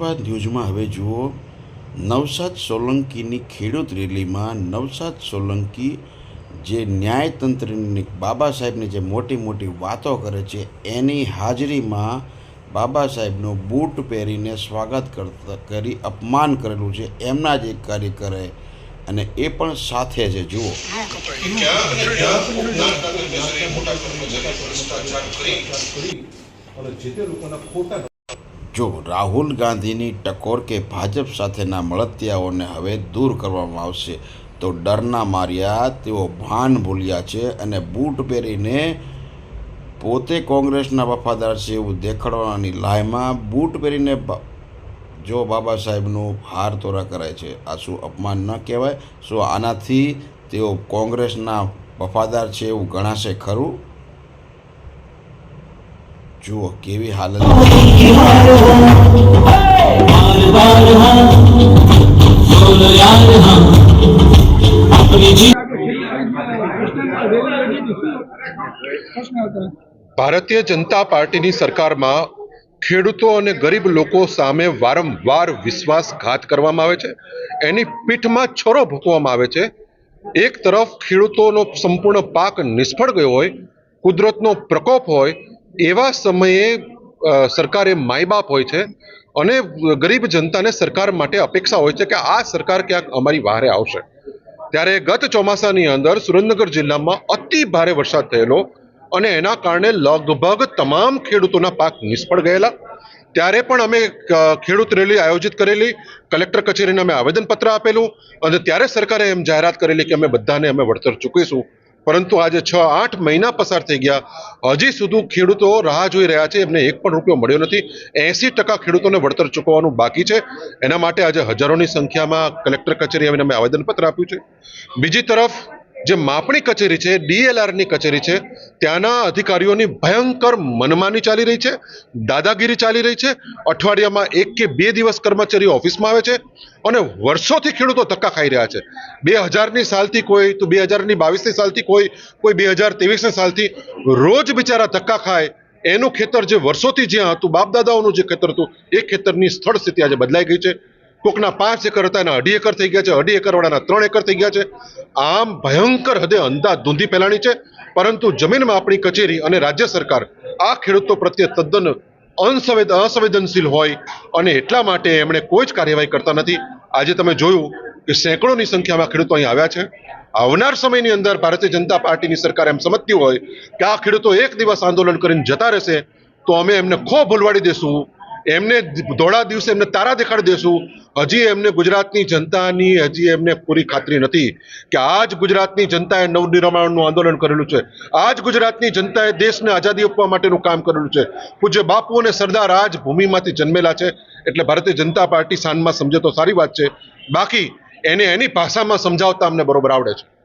વિદર્ભ ન્યૂઝમાં હવે જુઓ નવસાદ સોલંકીની ખેડૂત રેલીમાં નવસાદ સોલંકી જે ન્યાયતંત્રની બાબા સાહેબની જે મોટી મોટી વાતો કરે છે એની હાજરીમાં બાબા સાહેબનું બૂટ પહેરીને સ્વાગત કરતા કરી અપમાન કરેલું છે એમના જ એક કાર્યકરે અને એ પણ સાથે છે જુઓ. અને જે તે લોકોના ખોટા જો રાહુલ ગાંધીની ટકોર કે ભાજપ સાથેના મળતિયાઓને હવે દૂર કરવામાં આવશે, તો ડરના માર્યા, તેઓ ભાન ભૂલ્યા છે અને બૂટ પહેરીને પોતે કોંગ્રેસના વફાદાર છે એવું દેખાડવાની લાયમાં બૂટ પહેરીને જો બાબા સાહેબનું હાર તોરા કરાય છે, આ શું અપમાન ન કહેવાય? શું આનાથી તેઓ કોંગ્રેસના વફાદાર છે એવું ગણાશે ખરું? જુઓ, કેવી હાલત ભારતીય જનતા પાર્ટીની સરકારમાં ખેડૂતો અને ગરીબ લોકો સામે વારંવાર વિશ્વાસઘાત કરવામાં આવે છે. એની પીઠમાં છોરો ભૂકવામાં આવે છે. એક તરફ ખેડૂતોનો સંપૂર્ણ પાક નિષ્ફળ ગયો હોય, કુદરતનો પ્રકોપ હોય એવા સમયે અ, માય માયબાપ હોય છે અને ગરીબ જનતાને સરકાર માટે અપેક્ષા હોય છે કે આ સરકાર ક્યાંક અમારી વહારે આવશે. ત્યારે ગત ચોમાસાની અંદર સુરેન્દ્રનગર જિલ્લામાં અતિ ભારે વરસાદ થયેલો અને એના કારણે લગભગ તમામ ખેડૂતોના પાક નિષ્ફળ ગયેલા. ત્યારે પણ અમે ખેડૂત રેલી આયોજિત કરેલી કલેક્ટર કચેરીને અમે આવેદનપત્ર આપેલું અને ત્યારે સરકારે એમ જાહેરાત કરેલી કે અમે બધાને અમે વળતર ચૂકવીશું. પરંતુ આજે છ, આઠ મહિના પસાર થઈ ગયા. હજી સુધી ખેડૂતો રાહ જોઈ રહ્યા છે. એમને એક પણ રૂપિયો મળ્યો નથી. એંસી ટકા ખેડૂતોને વળતર ચૂકવવાનું બાકી છે. એના માટે આજે હજારોની સંખ્યામાં કલેક્ટર કચેરી અમે આવેદનપત્ર આપ્યું છે. બીજી તરફ જે માપણી કચેરી છે ડીએલઆરની કચેરી છે, ત્યાંના અધિકારીઓની ભયંકર મનમાની ચાલી રહી છે, દાદાગીરી ચાલી રહી છે, અઠવાડિયામાં એક કે બે દિવસ કર્મચારીઓ ઓફિસમાં આવે છે અને વર્ષોથી ખેડૂતો ધક્કા ખાઈ રહ્યા છે. બે હજારની સાલથી કોઈ, તો બે હજારની બાવીસની સાલથી કોઈ કોઈ બે હજાર ત્રેવીસની સાલથી રોજ બિચારા ધક્કા ખાય, એનું ખેતર જે વર્ષોથી જ્યાં હતું બાપ દાદાઓનું જે ખેતર હતું, એ ખેતરની સ્થળ સ્થિતિ આજે બદલાઈ ગઈ છે. કોકના પાંચ એકર હતા એના અઢી એકર થઈ ગયા છે. અઢી એકર વાળાના ત્રણ એકર થઈ ગયા છે. આમ ભયંકર હદે અંદાજ ધૂંધી ફેલાણી છે. પરંતુ જમીનમાં આપણી કચેરી અને રાજ્ય સરકાર આ ખેડૂતો પ્રત્યે તદ્દન અનસંવેદ, અસંવેદનશીલ હોય અને એટલા માટે એમણે કોઈ જ કાર્યવાહી કરતા નથી. આજે તમે જોયું કે સેંકડોની સંખ્યામાં ખેડૂતો અહીં આવ્યા છે. આવનાર સમયની અંદર ભારતીય જનતા પાર્ટીની સરકાર એમ સમજતી હોય કે આ ખેડૂતો એક દિવસ આંદોલન કરીને જતા રહેશે તો અમે એમને ખો ભૂલવાડી દેશું. એમને ધોળા દિવસે એમને તારા દેખાડી દેશું. હજી એમને ગુજરાતની જનતાની, હજી એમને પૂરી ખાતરી નથી કે આજ ગુજરાતની જનતાએ નવનિર્માણનું આંદોલન કરેલું છે. આજ ગુજરાતની જનતાએ દેશને આઝાદી આપવા માટેનું કામ કરેલું છે. પૂજ્ય બાપુ અને સરદાર આજ ભૂમિમાંથી જન્મેલા છે. એટલે ભારતીય જનતા પાર્ટી સાંજમાં સમજે તો સારી વાત છે. બાકી એને એની ભાષામાં સમજાવતા અમને બરોબર આવડે છે.